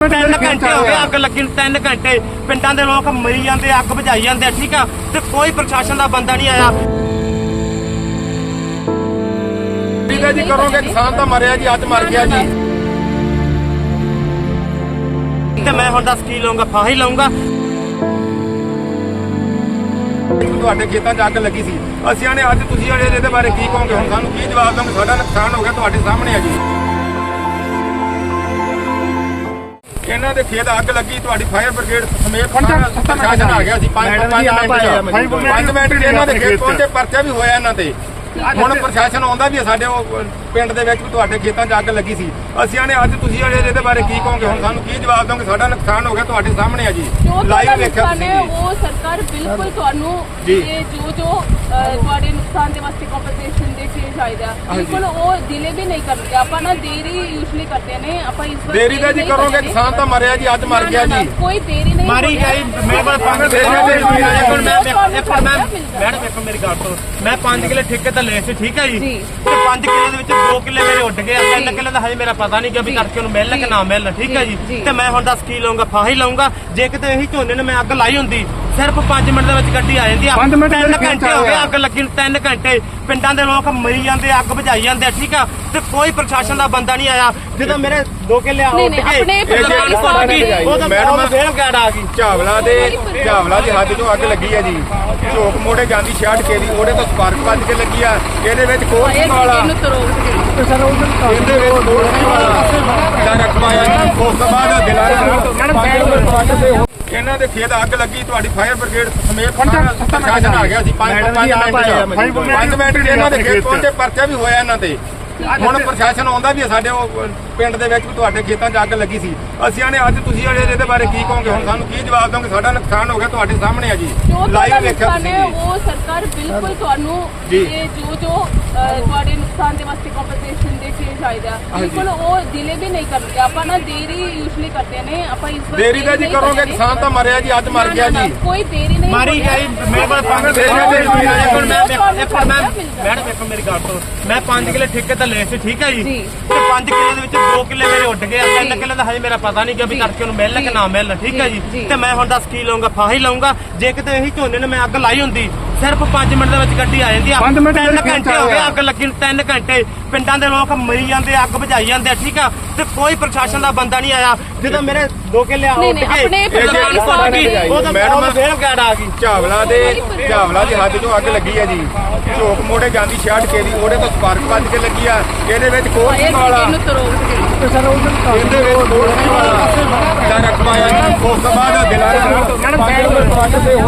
ਤਿੰਨ ਘੰਟੇ ਹੋ ਗਏ ਅੱਗ ਲੱਗੀ ਨੂੰ ਤਿੰਨ ਘੰਟੇ। ਪਿੰਡਾਂ ਦੇ ਲੋਕ ਮਰੀ ਜਾਂਦੇ ਅੱਗ ਬੁਝਾਈ ਜਾਂਦੇ ਆ, ਠੀਕ ਆ? ਤੇ ਕੋਈ ਪ੍ਰਸ਼ਾਸਨ ਦਾ ਬੰਦਾ ਨਹੀਂ ਆਇਆ। ਠੀਕ ਹੈ ਜੀ ਕਰੋਗੇ ਕਿਸਾਨ ਤਾਂ ਮਰਿਆ ਜੀ ਅੱਜ ਮਰ ਗਿਆ ਜੀ। ਤੇ ਮੈਂ ਹੁਣ ਦੱਸ ਕੀ ਲਵਾਂਗਾ ਫਾਹੀ ਲਵਾਂਗਾ ਤੁਹਾਡੇ ਖੇਤਾਂ 'ਚ ਅੱਗ ਲੱਗੀ ਸੀ। ਅਸੀਂ ਆਨੇ ਅੱਜ ਤੁਸੀਂ ਅੜੇ ਇਹਦੇ ਬਾਰੇ ਕੀ ਕਹੋਗੇ? ਹੁਣ ਸਾਨੂੰ ਕੀ ਜਵਾਬ ਦੋਗੇ ਸਾਡਾ ਨੁਕਸਾਨ ਹੋ ਗਿਆ ਤੁਹਾਡੇ ਸਾਹਮਣੇ ਆ ਜੀ। ਇਹਨਾਂ ਦੇ ਖੇਤ ਅੱਗ ਲੱਗੀ ਤੁਹਾਡੀ ਫਾਇਰ ਬ੍ਰਿਗੇਡ ਸਮੇਤ ਪ੍ਰਸ਼ਾਸਨ ਆ ਗਿਆ। ਸੀ 5 ਮਿੰਟ 5 ਮਿੰਟ 'ਚ ਇਹਨਾਂ ਦੇ ਖੇਤ ਪਹੁੰਚੇ ਪਰਚਾ ਵੀ ਹੋਇਆ ਇਹਨਾਂ ਤੇ ਹੁਣ ਪ੍ਰਸ਼ਾਸਨ ਆਉਂਦਾ ਵੀ ਸਾਡੇ ਉਹ ਪਿੰਡ ਦੇ ਵਿੱਚ ਤੁਹਾਡੇ ਖੇਤਾਂ 'ਚ ਅੱਗ ਲੱਗੀ ਸੀ। ਅਸੀਂ ਆਨੇ ਅੱਜ ਤੁਸੀਂ ਅੜੇ ਇਹਦੇ ਬਾਰੇ ਕੀ ਕਹੋਗੇ? ਹੁਣ ਸਾਨੂੰ ਕੀ ਜਵਾਬ ਦੋਗੇ ਸਾਡਾ ਨੁਕਸਾਨ ਹੋ ਗਿਆ ਤੁਹਾਡੇ ਸਾਹਮਣੇ ਆ ਜੀ। ਲਾਈਵ ਵੇਖਿਆ ਤੁਸੀਂ ਉਹ ਸਰਕਾਰ ਬਿਲਕੁਲ ਤੁਹਾਨੂੰ। ਇਹ ਜੋ ਜੋ ਤੁਹਾਡੇ ਨੁਕਸਾਨ ਦੇ ਵਾਸਤੇ ਕੰਪਨਸੇਸ਼ਨ ਦੇ ਕੇ ਚਾਹੀਦਾ ਬਿਲਕੁਲ ਉਹ ਡਿਲੇ ਵੀ ਨਹੀਂ ਕਰਦੇ। ਆਪਾਂ ਨਾ ਦੇਰੀ ਯੂਜ਼ਲੀ ਕਰਦੇ ਨੇ ਆਪਾਂ ਇਸ ਵਾਰ ਦੇਰੀ ਤਾਂ ਜੀ ਕਰੋਗੇ। ਕਿਸਾਨ ਤਾਂ ਮਰਿਆ ਜੀ ਅੱਜ ਮਰ ਗਿਆ ਜੀ। ਕੋਈ ਦੇਰੀ ਨਹੀਂ ਮਾਰੀ। ਗਈ ਮੇਰੇ ਕੋਲ ਪੰਜ ਦੇ ਦੇ ਦੇ ਮੈਂ ਇੱਕ ਮੈਂ ਮੈਡਮ ਵੇਖੋ ਮੇਰੀ ਗੱਲ ਤੋਂ ਮੈਂ 5 ਕਿੱਲੇ ਠੇਕੇ ਤੇ ਲਏ ਸੀ ਠੀਕ ਹੈ ਜੀ? ਜੀ। ਤੇ 5 ਕਿੱਲੇ ਦੇ ਵਿੱਚ 2 ਕਿੱਲੇ ਮੇਰੇ ਉੱਡ ਗਏ 3 ਕਿੱਲੇ ਦਾ ਹਜੇ ਮੇਰਾ ਪਤਾ ਨਹੀਂ ਕਿ ਵੀ ਕਰਕੇ ਉਹਨੂੰ ਮਿਲਣ ਕਿ ਨਾ ਮਿਲਣ ਠੀਕ ਹੈ ਜੀ। ਤੇ ਮੈਂ ਹੁਣ ਦੱਸ ਕੀ ਲਵਾਂਗਾ ਫਾਹੀ ਲਵਾਂਗਾ ਜੇ ਕਿਤੇ ਇਹੀ ਝੋਨੇ ਨੇ ਮੈਂ ਅੱਗ ਲਾਈ ਹੁੰਦੀ ਸਿਰਫ 5 ਮਿੰਟ ਦੇ ਵਿੱਚ ਗੱਡੀ ਆ ਜਾਂਦੀ ਆ। ਪੰਜ ਮਿੰਟ ਤਿੰਨ ਦੇ ਵਿੱਚ ਘੰਟੇ ਹੋ ਗਏ ਅੱਗ ਲੱਗੀ ਨੂੰ 3 ਘੰਟੇ। ਪਿੰਡਾਂ ਦੇ ਲੋਕ ਮਰੀ ਜਾਂਦੇ ਅੱਗ ਬੁਝਾਈ ਜਾਂਦੇ ਆ, ਠੀਕ ਆ? ਤੇ ਕੋਈ ਪ੍ਰਸ਼ਾਸਨ ਦਾ ਬੰਦਾ ਨਹੀਂ ਆਇਆ। ਜਦੋਂ ਮੇਰੇ 2 ਕਿੱਲੇ ਆ ਨਹੀਂ, ਉੱਡ ਨਹੀਂ, ਗਏ। ਆਪਣੇ ਇਹ ਪਰਿਵਾਰੀ ਦੁਕਾਨ ਸਾਹਿਬ ਗਈ ਦੇ- ਉਹ ਤਾਂ ਮੈਡਮ- ਮੈਡਮ ਫੇਰ ਗਾੜ ਆ ਗਈ। ਝਾਵਲਾ ਦੇ ਝਾਵਲਾ ਦੀ ਹੱਦ ਤੋਂ ਅੱਗ ਲੱਗੀ ਹੈ ਜੀ। ਝੋਕ ਮੋੜੇ ਜਾਂਦੀ 66 ਕੇ ਦੀ ਉਹਦੇ ਤੋਂ ਸਪਾਰਕ ਵੱਜ ਕੇ ਲੱਗੀ ਆ। ਇਹਦੇ ਵਿੱਚ ਕੋਰਸ ਇਹ ਵਾਲਾ। ਇਹਨੂੰ ਤਰੋੜ ਕੇ ਇਹਦੇ ਵਿੱਚ ਕੋਰਸ ਵਾਲਾ। ਦਾ ਰਕਮਾ ਆ ਜੀ ਉਸ ਤੋਂ ਬਾਅਦ ਦਿਲਾਰਾ ਇਹਨਾਂ ਦੇ ਖੇਤ ਅੱਗ ਲੱਗੀ ਤੁਹਾਡੀ ਫਾਇਰ ਬ੍ਰਿਗੇਡ ਸਮੇਤ ਪ੍ਰਸ਼ਾਸਨ ਆ ਗਿਆ ਸੀ 5 ਮਿੰਟ 5 ਮਿੰਟ ਇਹਨਾਂ ਦੇ ਖੇਤ ਪਹੁੰਚੇ ਪਰਚਾ ਵੀ ਹੋਇਆ ਇਹਨਾਂ ਤੇ। ਹੁਣ ਪ੍ਰਸ਼ਾਸਨ ਆਉਂਦਾ ਵੀ ਸਾਡੇ ਉਹ ਪਿੰਡ ਦੇ ਵਿੱਚ ਵੀ ਤੁਹਾਡੇ ਖੇਤਾਂ 'ਚ ਅੱਗ ਲੱਗੀ ਸੀ ਅਸੀਂ ਆਨੇ ਅੱਜ ਤੁਸੀਂ ਇਹਦੇ ਬਾਰੇ ਕੀ ਕਹੋਗੇ ਹੁਣ ਸਾਨੂੰ ਕੀ ਜਵਾਬ ਦੋਗੇ ਸਾਡਾ ਨੁਕਸਾਨ ਹੋ ਗਿਆ ਤੁਹਾਡੇ ਸਾਹਮਣੇ ਆ ਜੀ ਲਾਈਵ ਵੇਖਿਆ ਤੁਸੀਂ ਉਹ ਸਰਕਾਰ ਬਿਲਕੁਲ ਤੁਹਾਨੂੰ ਜੀ। ਇਹ ਜੋ ਜੋ ਤੁਹਾਡੇ ਨੁਕਸਾਨ ਦੇ ਵਾਸਤੇ ਕੰਪਨਸੇਸ਼ਨ ਦੇ ਕੇ ਚਾਹੀਦਾ ਬਿਲਕੁਲ ਉਹ ਡਿਲੇ ਵੀ ਨਹੀਂ ਕਰਦੇ ਆਪਾਂ ਨਾ ਦੇਰੀ ਯੂਜ਼ਲੀ ਕਰਦੇ ਨੇ ਆਪਾਂ ਇਸ ਵਾਰ ਦੇਰੀ ਤਾਂ ਜੀ ਕਰੋਗੇ। ਕਿਸਾਨ ਤਾਂ ਮਰਿਆ ਜੀ ਅੱਜ ਮਰ ਗਿਆ ਜੀ ਕੋਈ ਦੇਰੀ ਨਹੀਂ ਮਾਰੀ। ਗਈ ਮੇਰੇ ਕੋਲ ਪੰਜ ਦੇ ਦੇ ਦੇ। ਹੁਣ ਮੈਂ ਇੱਕ ਮੈਂ। ਮੈਡਮ ਵੇਖੋ ਮੇਰੀ ਗੱਲ ਤੋਂ ਮੈਂ 5 ਕਿੱਲੇ ਠੇਕੇ ਤੇ ਲਏ ਸੀ ਠੀਕ ਹੈ ਜੀ ਜੀ। ਤੇ 5 ਕਿੱਲੇ ਦੇ ਵਿੱਚ 2 ਕਿੱਲੇ ਮੇਰੇ ਉੱਡ ਗਏ 3 ਕਿੱਲੇ ਦਾ ਹਜੇ ਮੇਰਾ ਪਤਾ ਨਹੀਂ ਕਿ ਵੀ। ਕਰਕੇ ਉਹਨੂੰ ਮਿਲਣ ਕਿ ਨਾ ਮਿਲਣ ਠੀਕ ਹੈ ਜੀ। ਤੇ ਮੈਂ ਹੁਣ ਦੱਸ ਕੀ ਲਵਾਂਗਾ ਫਾਹੀ ਲਵਾਂਗਾ ਜੇ ਕਿਤੇ ਇਹੀ ਝੋਨੇ ਨੇ ਮੈਂ ਅੱਗ ਲਾਈ ਹੁੰਦੀ ਸਿਰਫ 5 ਮਿੰਟ ਦੇ ਵਿੱਚ ਗੱਡੀ ਆ ਜਾਂਦੀ ਆ। ਪੰਜ ਮਿੰਟ 3 ਦੇ ਵਿੱਚ ਘੰਟੇ ਹੋ ਗਏ ਅੱਗ ਲੱਗੀ ਨੂੰ 3 ਘੰਟੇ। ਪਿੰਡਾਂ ਦੇ ਲੋਕ ਮਰੀ ਜਾਂਦੇ ਅੱਗ ਬੁਝਾਈ ਜਾਂਦੇ ਆ, ਠੀਕ ਆ? ਤੇ ਕੋਈ ਪ੍ਰਸ਼ਾਸਨ ਦਾ ਬੰਦਾ ਨਹੀਂ ਆਇਆ। ਜਦੋਂ ਮੇਰੇ 2 ਕਿੱਲੇ ਆ ਨਹੀਂ, ਨਹੀਂ, ਆਪਣੇ ਪਰਿਵਾਰੀ ਜਿਹੜੀ ਦੇ- ਉਹ ਤਾਂ ਮੈਡਮ- ਮੈਡਮ ਫੇਰ ਗਾੜ ਆ ਗਈ। ਝਾਵਲਾ ਦੇ ਝਾਵਲਾ ਦੀ ਹੱਦ ਤੋਂ ਅੱਗ ਲੱਗੀ ਹੈ ਜੀ। ਝੋਕ ਮੋੜੇ ਜਾਂਦੀ 66 ਕੇ ਦੀ ਉਹਦੇ ਤੋਂ ਸਪਾਰਕ ਵੱਜ ਕੇ ਲੱਗੀ ਆ। ਇਹਦੇ ਵਿੱਚ ਕੋਰਸ ਇਹ ਵਾਲਾ ਇਹਨੂੰ ਤਰੋੜ ਕੇ ਇਹਦੇ ਵਿੱਚ ਵਾਲਾ ਦਾ ਰਕਮਾ ਆ ਜੀ ਉਸ ਤੋਂ ਬਾਅਦ ਦਿਲਾਰਾ